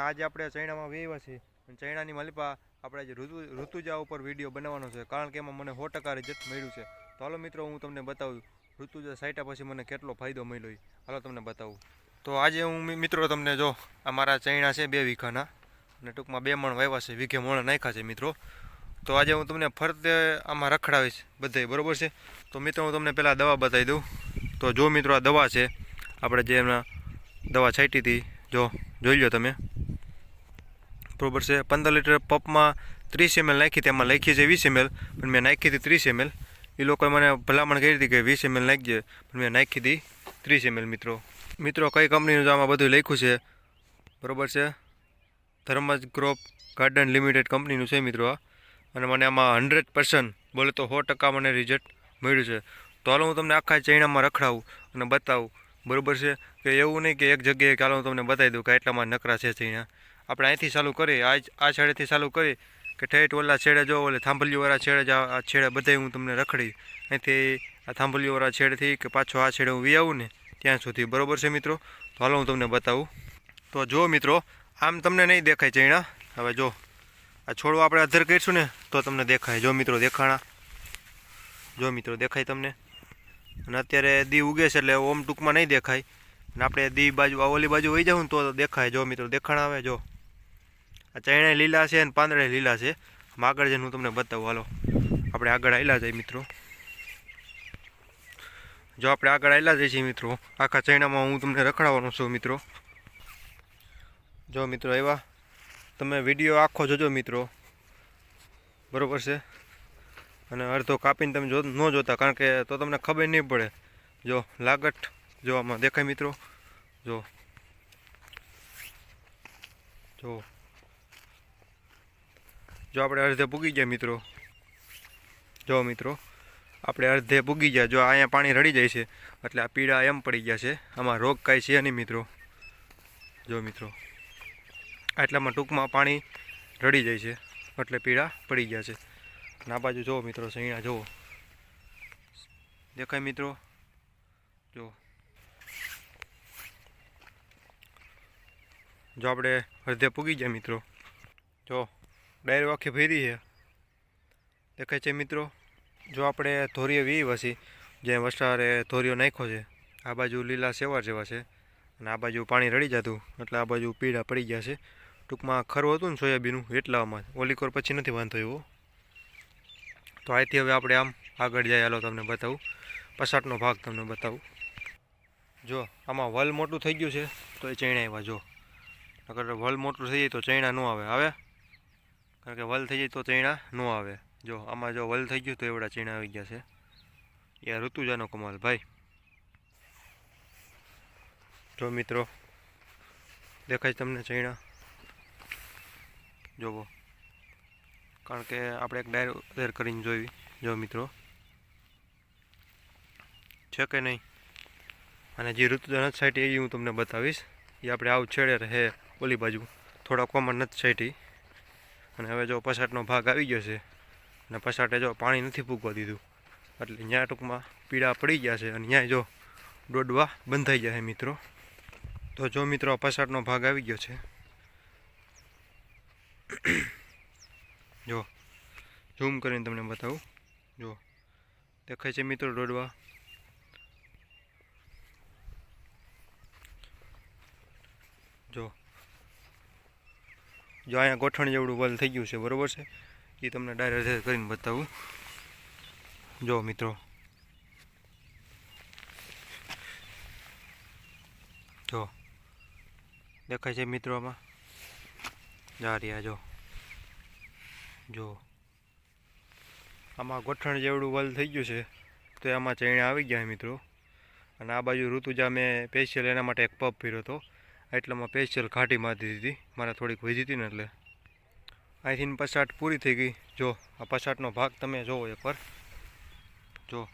આજે આપણે ચૈણામાં વેવા છે અને ચૈણાની માલિપા આપણે આજે ઋતુ, ઋતુજા ઉપર વીડિયો બનાવવાનો છે. કારણ કે એમાં મને સો ટકા રિઝલ્ટ મળ્યું છે. તો હાલો મિત્રો, હું તમને બતાવું, ઋતુજા સાઈટા પછી મને કેટલો ફાયદો મળ્યો હાલો તમને બતાવું. તો આજે હું મિત્રો તમને જો આ મારા ચૈણા છે બે વીઘાના. અને ટૂંકમાં બે મણ વાવ્યા છે. વીઘે મણ નાખ્યા છે મિત્રો. તો આજે હું તમને ફરતે આમાં રખડાવીશ બધે બરોબર છે? તો મિત્રો, હું તમને પહેલાં દવા બતાવી દઉં. તો જો મિત્રો, આ દવા છે, આપણે જે એમના દવા છાંટી હતી જો જોઈ લો તમે. બરોબર છે. પંદર લીટર પપમાં ત્રીસ એમએલ નાખી તેમાં લખી છે વીસ એમએલ. પણ મેં નાખી હતી ત્રીસ એમએલ. એ લોકોએ મને ભલામણ કરી હતી કે વીસ એમએલ નાખજે પણ મેં નાખી હતી ત્રીસ એમએલ, મિત્રો. મિત્રો, કઈ કંપનીનું આમાં બધું લખ્યું છે? બરોબર છે? ધર્મજ ક્રોપ ગાર્ડન લિમિટેડ કંપનીનું છે, મિત્રો અને મને આમાં હંડ્રેડ પર્સન્ટ બોલે તો સો ટકા મને રિઝલ્ટ મળ્યું છે. તો હાલો હું તમને આખા ચૈણામાં રખડાવું અને બતાવું. બરોબર છે? કે એવું નહીં કે એક જગ્યાએ કે હાલો હું તમને બતાવી દઉં કે આટલામાં નકરા છે ચૈણા. આપણે અહીંથી ચાલુ કરીએ આ છેડેથી ચાલુ કરી કે ઠેઠ ઓલા છેડે જો ઓલે થાંભલીઓવાળા છેડે જ આ છેડે બધાય હું તમને રખડી અહીંથી આ થાંભલીવાળા છેડેથી કે પાછો આ છેડે હું વી આવું ને ત્યાં સુધી. બરાબર છે મિત્રો? તો હાલો હું તમને બતાવું. તો જો મિત્રો, આમ તમને નહીં દેખાય ચૈણા. હવે જો, આ છોડવા આપણે અધર કરીશું ને તો તમને દેખાય. જો મિત્રો દેખાણા. જો મિત્રો દેખાય તમને. અને અત્યારે દી ઉગે છે એટલે ઓમ ટૂંકમાં નહીં દેખાય. અને આપણે દી બાજુ, આ ઓલી બાજુ વહી જાવ તો દેખાય. જો મિત્રો દેખાણ આવે, જો. આ ચૈણા લીલા છે અને પાંદડે લીલા છે. આગળ જઈને હું તમને બતાવું. હાલો, આપણે આગળ આવેલા જઈએ મિત્રો. જો આપણે આગળ આવેલા જઈએ છીએ મિત્રો, આખા ચૈણામાં હું તમને રખડાવવાનો છું મિત્રો. જો મિત્રો એવા તમે વીડિયો આખો જોજો મિત્રો. બરાબર છે? અને અડધો કાપીને તમે જો ન જોતા, કારણ કે તો તમને ખબર નહીં પડે. જો લાગટ જોવામાં દેખાય મિત્રો. જો. જો. જો આપણે અડધે પૂગી ગયા મિત્રો. જો મિત્રો, આપણે અડધે પૂગી ગયા જો અહીંયા પાણી રડી જાય છે, એટલે આ પીળા એમ પડી ગયા છે. આમાં રોગ કાંઈ છે નહીં મિત્રો. જો મિત્રો, આટલામાં ટૂંકમાં પાણી રડી જાય છે, એટલે પીળા પડી ગયા છે. આ બાજુ જુઓ મિત્રો, સૈણા જુઓ. દેખાય મિત્રો? જો જો આપણે અડધે પૂગી ગયા મિત્રો. જો ડાયરો આખી ભરી છે. દેખાય છે મિત્રો, જો આપણે ધોરીએ વી વસી જે વસારે ધોરીઓ નાખ્યો છે, આ બાજુ લીલા સેવાર જેવા છે અને આ બાજુ પાણી રડી જતું, એટલે આ બાજુ પીળા પડી ગયા છે. ટૂંકમાં ખરું હતું ને સોયાબીનનું એટલામાં ઓલીકોર પછી નથી વાંધો એવો. તો આથી હવે આપણે આમ આગળ જાય, હાલો તમને બતાવું. પસાટનો ભાગ તમને બતાવું. જો, આમાં વલ મોટું થઈ ગયું છે, તો એ ચૈણા આવ્યા, જો. અગર વલ મોટું થઈ જાય તો ચૈણા ન આવે. આવે કારણ કે વલ થઈ જાય તો ચીણા ન આવે. જો આમાં જો વલ થઈ ગયું તો એવડા ચૈણા આવી ગયા છે. એ ઋતુજાનો કમાલ, ભાઈ. જો મિત્રો, દેખાય તમને ચૈણા? જોવો. કારણ કે આપણે એક ડાયર ઉધેર કરીને જોઈ. જો મિત્રો. છે કે નહીં? અને જે ઋતુજાન સાઈટી એ હું તમને બતાવીશ. એ આપણે આવું છેડે રહે ઓલી બાજુ. થોડા કોમન નથી સાઈટી. અને હવે જો પસાટનો ભાગ આવી ગયો છે અને પસાટે જો પાણી નથી પૂગવા દીધું. એટલે ત્યાં ટૂંકમાં પીળા પડી ગયા છે અને ત્યાં જો દોડવા બંધાઈ ગયા છે મિત્રો. તો જો મિત્રો પસાટનો ભાગ આવી ગયો છે. જો ઝૂમ કરીને તમને બતાવું. જો, દેખાય છે મિત્રો દોડવા જો જો અહીંયા ગોઠણ જેવડું વલ થઈ ગયું છે, બરોબર છે? એ તમને ડાયરેક્ટ કરીને બતાવું. જો મિત્રો. જો. દેખાય છે મિત્રો આમાં? જા રહ્યા, જો. જો. આમાં ગોઠણ જેવડું વલ થઈ ગયું છે, તો આમાં ચૈણા આવી ગયા મિત્રો. અને આ બાજુ ઋતુજા મેં સ્પેશિયલ એના માટે એક પપ પીર્યો હતો. એટલામાં સ્પેશિયલ ઘાટી મારી દીધી મારે થોડીક વીજી હતી ને એટલે. અહીંથી પસાટ પૂરી થઈ ગઈ. જો, આ પસાટનો ભાગ તમે જોવો એકવાર જો.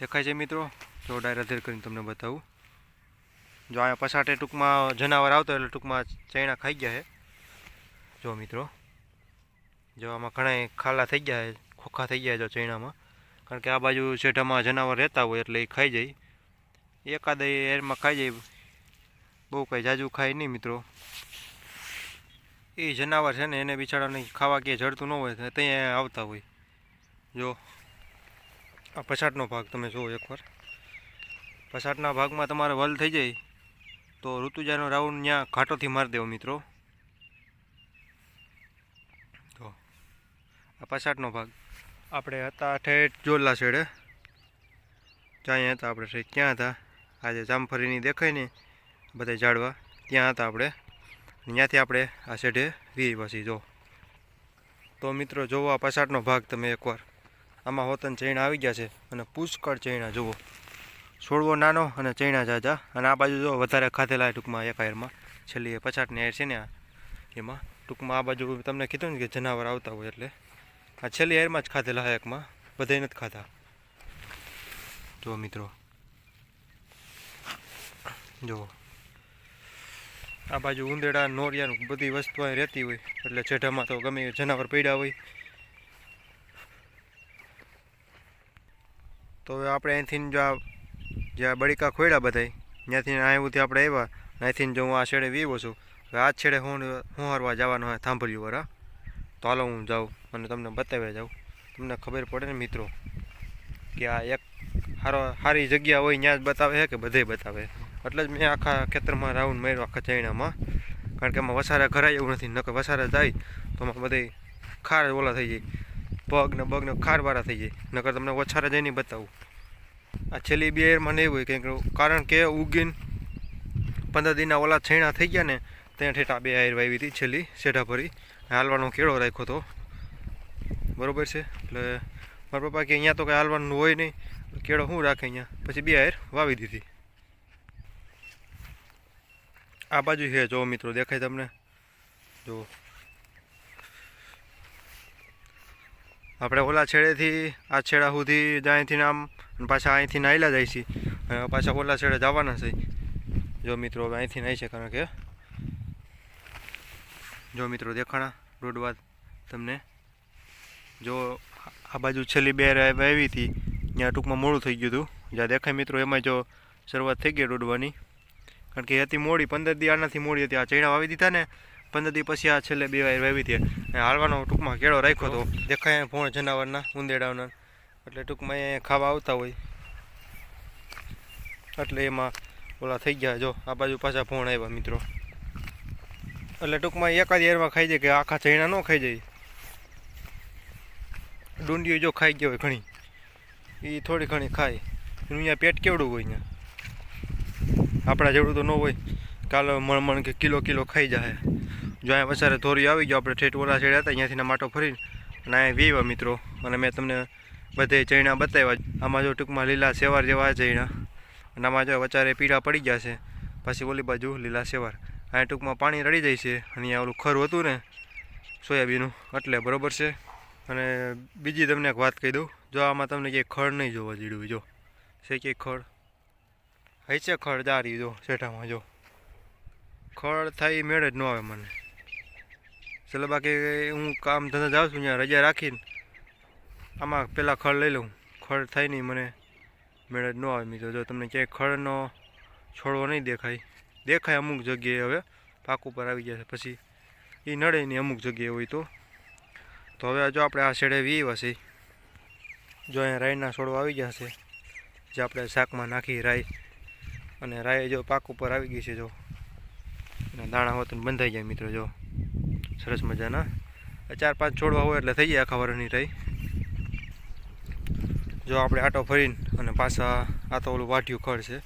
દેખાય છે મિત્રો? જો, ડાયરા ધીર કરીને તમને બતાવું. જો, અહીંયા પસાટે ટૂંકમાં જનાવર આવતો એટલે ટૂંકમાં ચૈણા ખાઈ ગયા છે. જો, મિત્રો. જો, આમાં ઘણા ખાલા થઈ ગયા છે, ખોખા થઈ ગયા છે જો ચૈણામાં. કારણ કે આ બાજુ શેઠામાં જનાવર રહેતા હોય એટલે એ ખાઈ જાય. એકાદ એરમાં ખાઈ જાય. બહુ કંઈ જાજુ ખાય નહીં મિત્રો. એ જનાવર છે ને એને બિચારાને ખાવા ક્યાંય જડતું ન હોય ત્યાં આવતા હોય. જો, આ પછાટનો ભાગ તમે જુઓ એકવાર. પછાટના ભાગમાં તમારે વલ થઈ જાય તો ઋતુજાનો રાઉન્ડ ત્યાં ઘાટોથી મારી દેવો મિત્રો. તો આ પછાટનો ભાગ. આપણે હતા ઠેઠ જોલા છેડે. ત્યાં હતા, આપણે ક્યાં હતા? આજે જામફળીની દેખાય ને બધા ઝાડવા. ત્યાં હતા આપણે. ત્યાંથી આપણે આ શેઢે વી પછી જો. તો મિત્રો, જોવો આ પછાટનો ભાગ તમે એકવાર. આમાં હોતન ચૈણા આવી ગયા છે અને પુષ્કળ ચૈણા, જુઓ. છોડવો નાનો અને ચૈણા જાજા. અને આ બાજુ જો વધારે ખાધેલા ટૂંકમાં એક આયરમાં છેલ્લી એ પછાટની આયર છે ને એમાં. ટૂંકમાં આ બાજુ તમને કીધું ને કે જનાવર આવતા હોય એટલે. આ છેલ્લી આયરમાં જ ખાધેલા એકમાં. બધાય નથી ખાધા. જો મિત્રો જુઓ આ બાજુ ઉંદેડા, નોરિયા બધી વસ્તુ અહીં રહેતી હોય. એટલે છેઢામાં તો ગમે જનાવર પડ્યા હોય. તો હવે આપણે અહીંથી જો આ જ્યાં બળીકા ખોયડા બધા ત્યાંથી અહીંથી આપણે આવ્યા. અહીંથી જો હું આ છેડે વીવો છું. હવે આ છેડે હું હું હરવા જવાનું હોય થાંભલ્યું વરા તો હાલો હું જાઉં અને તમને બતાવ્યા જાઉં. તમને ખબર પડે ને મિત્રો, કે આ એક સારો સારી જગ્યા હોય ત્યાં જ બતાવે છે કે બધે બતાવે? એટલે જ મેં આખા ખેતરમાં રાઉન્ડ માર્યો, આખા ચૈણામાં. કારણ કે એમાં વસારા ઘરાય એવું નથી, નકર વસારા જાય તો એમાં બધે ખાર ઓલા થઈ જાય. પગ ને બગ ખાર ખારવાળા થઈ જાય. નકર તમને વછારા જઈને બતાવું. આ છેલ્લી બે એરમાં નહીં હોય કંઈક કારણ કે ઉગીને પંદર દિનના ઓલા છૈણા થઈ ગયા ને, ત્યાં ઠેઠા બે આયર વાવી હતી, છેલ્લી શેઢા ભરી. હાલવાનો કેળો રાખ્યો હતો બરોબર છે? એટલે મારા પપ્પા કે અહીંયા તો કંઈ હાલવાનું હોય નહીં. કેળો શું રાખે અહીંયા? પછી બે આયર વાવી દીધી. આ બાજુ છે જો મિત્રો, દેખાય તમને? જો આપણે ઓલા છેડેથી, આ છેડા સુધી અહીંથી આમ પાછા અહીંથી નાયલા જાય છે. પાછા ઓલા છેડે જવાના છે. જો મિત્રો અહીંથી નાહી છે, કારણ કે જો મિત્રો, દેખાણા રોડ વાત તમને. જો આ બાજુ છેલ્લી બે આવી હતી. ત્યાં ટૂંકમાં મોડું થઈ ગયું હતું. જ્યાં દેખાય મિત્રો એમાં જો શરૂઆત થઈ ગઈ રોડવાની કારણ કે એ હતી મોડી, પંદર દી આનાથી મોડી હતી. આ ચૈણા વાવી દીધા ને, પંદર દી પછી આ છેલ્લે બે વાર વાવી હતી હાલવાનો ટૂંકમાં કેળો રાખ્યો હતો દેખાય ભોણ જનાવરના ઉંદેડાના એટલે ટૂંકમાં અહીંયા ખાવા આવતા હોય. એટલે એમાં ઓલા થઈ ગયા. જો, આ બાજુ પાછા ફોન આવ્યા, મિત્રો. એટલે ટૂંકમાં એકાદ એરમાં ખાઈ જાય કે આખા ચૈણા ન ખાઈ જાય. ડુંડીઓ જો ખાઈ ગયો હોય ઘણી. એ થોડી ઘણી ખાય. અહીંયા પેટ કેવડું હોય અહીંયા? આપણા જેવડું તો ન હોય, કાલો મણ મણ કે કિલો કિલો ખાઈ જાય જો અહીંયા વસારે ધોરી આવી ગયો, આપણે ઠેઠ ઓલા છેડ્યા હતા, અહીંયાથી માટો ફરી અને અહીંયા વીવા મિત્રો, અને મેં તમને બધે ચૈણા બતાવ્યા આમાં જો ટૂંકમાં લીલા સેવાર જેવા ચૈણા, અને આમાં જો વચારે પીળા પડી ગયા છે, પછી ઓલી બાજુ લીલા સેવાર. અહીંયા ટૂંકમાં પાણી રડી જાય છે, અને અહીંયા ઓલું ખરું હતું ને, સોયાબીનનું, એટલે બરોબર છે. અને બીજી તમને એક વાત કહી દઉં, જો આમાં તમને ક્યાંય ખડ નહીં જોવા જીડ્યું જો. છે કે ખડ? છે ખડ જારી જો શેઠામાં, જો. ખડ થાય મેળ જ ન આવે મને. ચલો બાકી હું કામ ધંધા જાઉં છું ત્યાં, રજા રાખીને આમાં પહેલાં ખડ લઈ લઉં. ખડ થાય નહીં મને, મેળ જ ન આવે મિત્રો. જો તમને ક્યાંય ખડનો છોડવો નહીં દેખાય. દેખાય અમુક જગ્યાએ હવે, પાક ઉપર આવી જશે પછી એ નડે નહીં અમુક જગ્યાએ હોય તો. તો હવે જો આપણે આ શેડે વી હશે જો અહીંયા રાઈના છોડવા આવી ગયા છે, જે આપણે શાકમાં નાખી, રાઈ અને રાય જો પાક ઉપર આવી ગઈ છે જો. અને દાણા હોત બંધાઈ જાય મિત્રો જો. સરસ મજાના. ચાર પાંચ છોડવા હોય એટલે થઈ જાય આખા વરની રાઈ જો આપણે આટો ફરીને અને પાછા આ તો ઓલું વાટ્યું ખડ છે.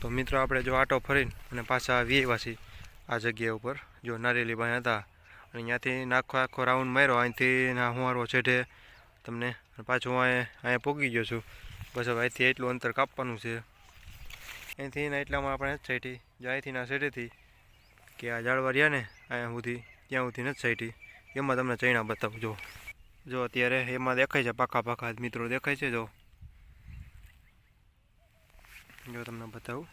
તો મિત્રો આપણે જો આટો ફરીને અને પાછા વીએવા છીએ આ જગ્યા ઉપર. જો નારેલી ભાઈ હતા. અને અહીંયાથી નાખો આખો રાઉન્ડ માર્યો. અહીંથી ના હુંવારો છેઠે તમને પાછો પાછું અહીંયા અહીંયા પહોંચી ગયો છું. બસ હવે અહીંથી એટલું અંતર કાપવાનું છે. અહીંથી ને એટલામાં આપણે નથી સાઈટી જો અહીંથી ના સાઈડેથી કે આ ઝાડવા રહ્યા ને અહીંયા સુધી, ત્યાં સુધી નથી સાઈટી એમાં તમને ચૈણા બતાવું, જો. જો અત્યારે એમાં દેખાય છે પાકા પાકા મિત્રો દેખાય છે, જો. જો તમને બતાવું.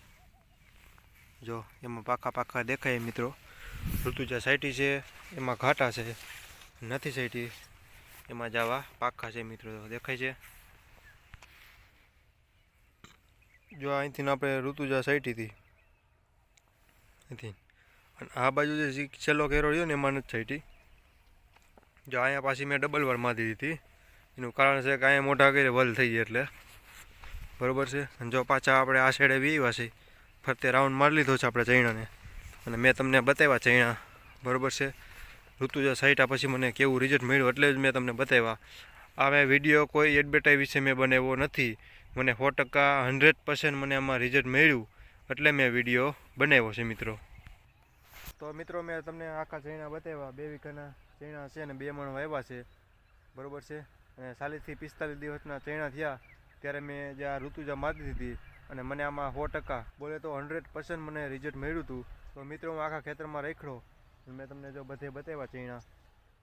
જો, એમાં પાકા પાકા દેખાય મિત્રો. ઋતુજા સાઈટી છે, એમાં ઘાટા છે. નથી સાઈટી એમાં જવા પાકા છે મિત્રો દેખાય છે. જો અહીંથી આપણે ઋતુજા સાઈટીથી. અહીંથી. અને આ બાજુ જે છેલ્લો કેરો રહ્યો ને એમાં નથી સાઈટી. જો અહીંયા પાછી મેં ડબલ વાર મારી દીધી એનું કારણ છે કે અહીંયા મોટા કરી વલ થઈ ગયા એટલે. બરાબર છે? અને જો પાછા આપણે આ સાઈડે વીવા છે ફરતે રાઉન્ડ મારી લીધો છે આપણે ચૈણાને. અને મેં તમને બતાવ્યા ચૈણા. બરોબર છે? ઋતુજા સાઈટા પછી મને કેવું રિઝલ્ટ મળ્યું એટલે જ મેં તમને બતાવ્યા. આ મેં વીડિયો કોઈ એડવર્ટાઈઝ વિશે મેં બનાવ્યો નથી. મને સો ટકા હંડ્રેડ પર્સન્ટ મને આમાં રિઝલ્ટ મળ્યું. એટલે મેં વીડિયો બનાવ્યો છે, મિત્રો. તો મિત્રો, મેં તમને આખા ચૈણા બતાવ્યા. બે વીઘાના ચૈણા છે ને બે મણ વાવ્યા છે. બરાબર છે? અને ચાલીસથી પિસ્તાલીસ દિવસના ચૈણા થયા ત્યારે મેં જે આ ઋતુજા મારી દીધી અને મને આમાં સો ટકા. બોલે તો હંડ્રેડ પર્સન્ટ મને રિઝલ્ટ મળ્યું હતું તો મિત્રો, હું આખા ખેતરમાં રાખ્યો મેં તમને જો બધે બતાવ્યા ચૈણા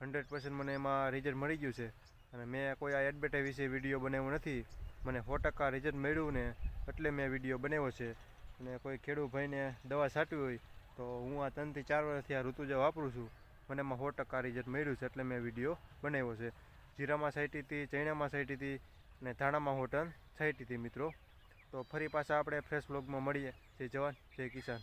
હંડ્રેડ પર્સન્ટ મને એમાં રિઝલ્ટ મળી ગયું છે. અને મેં કોઈ આ એડવર્ટાઈઝ વિશે વીડિયો બનાવ્યો નથી. મને સો ટકા રિઝલ્ટ મળ્યું ને એટલે મેં વીડિયો બનાવ્યો છે. અને કોઈ ખેડૂત ભાઈને દવા છાંટવી હોય તો હું આ ત્રણથી ચાર વર્ષથી આ ઋતુજા વાપરું છું. મને એમાં સો ટકા રિઝલ્ટ મળ્યું છે એટલે મેં વીડિયો બનાવ્યો છે. જીરામાં સાઈટી હતી, ચૈણામાં સાઈટી હતી અને ધાણામાં હોટલ સાઈટી મિત્રો. તો ફરી પાછા આપણે ફ્રેશ બ્લોગમાં મળીએ. જય જવાન, જય કિસાન.